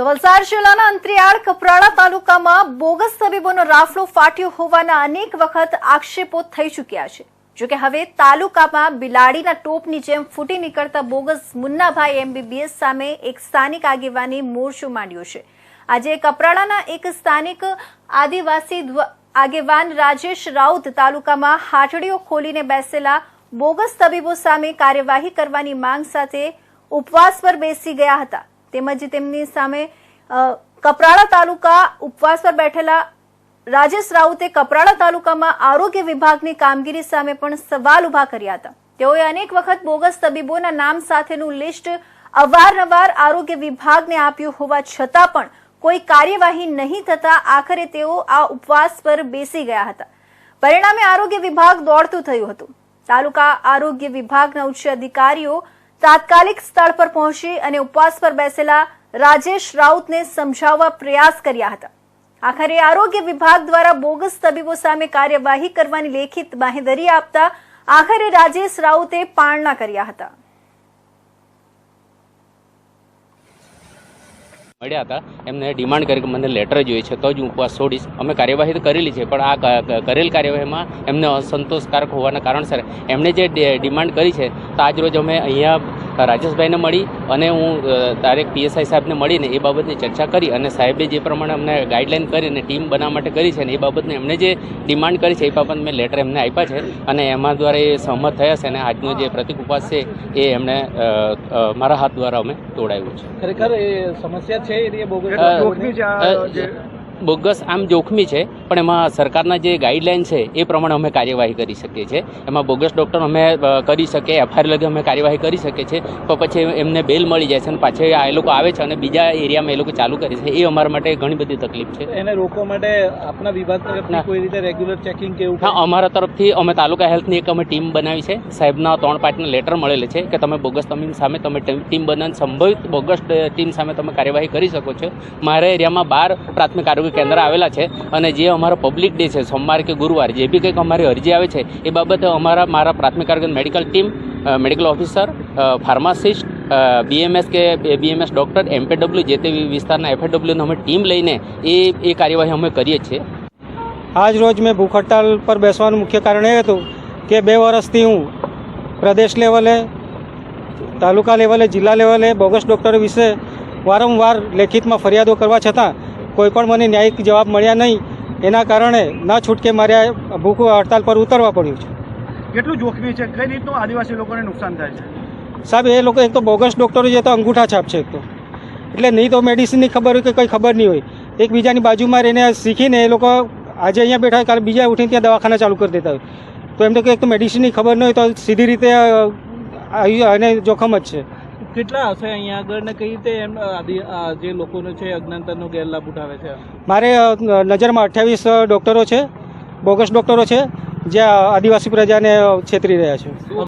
તો વલસાડ જિલ્લાના અંતરિયાળ કપરાડા તાલુકામાં બોગસ તબીબોનો રાફડો ફાટ્યો હોવાના અનેક વખત આક્ષેપો થઈ ચૂક્યા છે. જોકે હવે તાલુકામાં બિલાડીના ટોપની જેમ ફૂટી નીકળતા બોગસ મુન્નાભાઈ એમબીબીએસ સામે એક સ્થાનિક આગેવાની મોરચો માંડ્યો છે. આજે કપરાડાના એક સ્થાનિક આદિવાસી દ્વ- આગેવાન રાજેશ રાઉત તાલુકામાં હાટડીઓ ખોલીને બેસેલા બોગસ તબીબો સામે કાર્યવાહી કરવાની માંગ સાથે ઉપવાસ પર બેસી ગયા હતા. તેમજ તેમની સામે કપરાળા તાલુકા ઉપવાસ પર બેઠેલા રાજેશ રાઉતે કપરાડા તાલુકામાં આરોગ્ય વિભાગની કામગીરી સામે પણ સવાલ ઊભા કર્યા હતા. તેઓએ અનેક વખત બોગસ તબીબોના નામ સાથેનું લિસ્ટ અવારનવાર આરોગ્ય વિભાગને આપ્યું હોવા છતાં પણ કોઈ કાર્યવાહી નહીં થતા આખરે તેઓ આ ઉપવાસ પર બેસી ગયા હતા. પરિણામે આરોગ્ય વિભાગ દોડતું થયું હતું. તાલુકા આરોગ્ય વિભાગના ઉચ્ચ અધિકારીઓ તાત્કાલિક સ્થળ પર પહોંચી અને ઉપવાસ પર બેસેલા રાજેશ રાઉતને સમજાવવા પ્રયાસ કર્યા હતા. આખરે આરોગ્ય વિભાગ દ્વારા બોગસ તબીબો સામે કાર્યવાહી કરવાની લેખિત બાંહેધરી આપતા આખરે રાજેશ રાઉતે પાળના કર્યા હતા. મળ્યા હતા. એમને ડિમાન્ડ કરી કે મને લેટર જોઈએ છે, તો જ હું ઉપવાસ છોડીશ. અમે કાર્યવાહી તો કરેલી છે, પણ આ કરેલ કાર્યવાહીમાં એમને અસંતોષકારક હોવાના કારણસર એમણે જે ડિમાન્ડ કરી છે, તો આજ રોજ અમે અહીંયા રાજેશભાઈને મળી અને હું ડાયરેક્ટ પીએસઆઈ સાહેબને મળીને એ બાબતની ચર્ચા કરી અને સાહેબે જે પ્રમાણે અમને ગાઈડલાઈન કરીને ટીમ બનાવવા માટે કરી છે ને એ બાબતને એમણે જે ડિમાન્ડ કરી છે એ બાબત મેં લેટર એમને આપ્યા છે અને એમાં દ્વારા એ સહમત થયા છે અને આજનો જે પ્રતિક ઉપવાસ છે એ એમણે મારા હાથ દ્વારા અમે તોડાવ્યું છે. ખરેખર એ સમસ્યા છે એ બોગસ આમ જોખમી છે પણ એમાં સરકારના જે ગાઈડલાઇન છે એ પ્રમાણે અમે કાર્યવાહી કરી શકીએ છીએ. એમાં બોગસ ડૉક્ટર અમે કરી શકીએ એફઆઈઆર લગી અમે કાર્યવાહી કરી શકીએ છીએ પણ પછી એમને બેલ મળી જાય છે અને પાછળ આ એ લોકો આવે છે અને બીજા એરિયામાં એ લોકો ચાલુ કરે છે એ અમારા માટે ઘણી બધી તકલીફ છે. એને રોકવા માટે આપના વિભાગ તરફથી. કોઈ રીતે રેગ્યુલર ચેકિંગ કે એવું હા અમારા તરફથી અમે તાલુકા હેલ્થની એક અમે ટીમ બનાવી છે સાહેબના ત્રણ પાર્ટના લેટર મળેલ છે કે તમે બોગસ તમીમ સામે તમે ટીમ બનાવીને સંભવિત બોગસ ટીમ સામે તમે કાર્યવાહી કરી શકો છો. મારા એરિયામાં બાર પ્રાથમિક આરોગ્ય કેન્દ્ર આવેલા છે અને જે અમારો પબ્લિક ડે છે, સોમવાર કે ગુરુવાર, જે બી કંઈક અમારી અરજી આવે છે, એ બાબતે અમારા, મારા પ્રાથમિક આરોગ્ય medical team medical officer pharmacist BMS કે બીએમએસ ડૉક્ટર એમપીડબ્લ્યુ જે તે વિસ્તારના એફએડબ્લ્યુની અમે ટીમ લઈને એ એ કાર્યવાહી અમે કરીએ છીએ. આજ રોજ મેં ભૂખ હડતાલ પર બેસવાનું મુખ્ય કારણ એ હતું કે બે વર્ષથી હું પ્રદેશ લેવલે, તાલુકા લેવલે, જિલ્લા લેવલે બોગસ ડૉક્ટરો વિશે વારંવાર લેખિતમાં ફરિયાદો કરવા છતાં કોઈ પણ મને ન્યાયિક જવાબ મળ્યા નહીં એના કારણે ન છૂટકે મારે ભૂખ હડતાલ પર ઉતરવા પડ્યું છે. કેટલું જોખમી છે? કઈ રીતનું આદિવાસી લોકોને નુકસાન થાય છે? સાહેબ એ લોકો એક તો બોગસ ડૉક્ટરો જે તો અંગૂઠા છાપ છે એક તો. એટલે નહીં તો મેડિસિનની ખબર હોય કે કંઈ ખબર નહીં હોય. એકબીજાની બાજુમાં રહીને શીખીને એ લોકો આજે અહીંયા બેઠા હોય કાલે બીજા ઉઠીને ત્યાં દવાખાના ચાલુ કરી દેતા હોય. તો એમ તો કે એક તો મેડિસિનની ખબર ન હોય તો સીધી રીતે અને જોખમ જ છે. કેટલા હશે અહીંયા આગળ ને કઈ રીતે એમ જે લોકોનો છે અજ્ઞાનતાનો ગેરલાભ ઉઠાવે છે મારે નજરમાં અઠ્યાવીસ ડૉક્ટરો છે બોગસ ડૉક્ટરો છે જે આદિવાસી પ્રજાને છેતરી રહ્યા છે.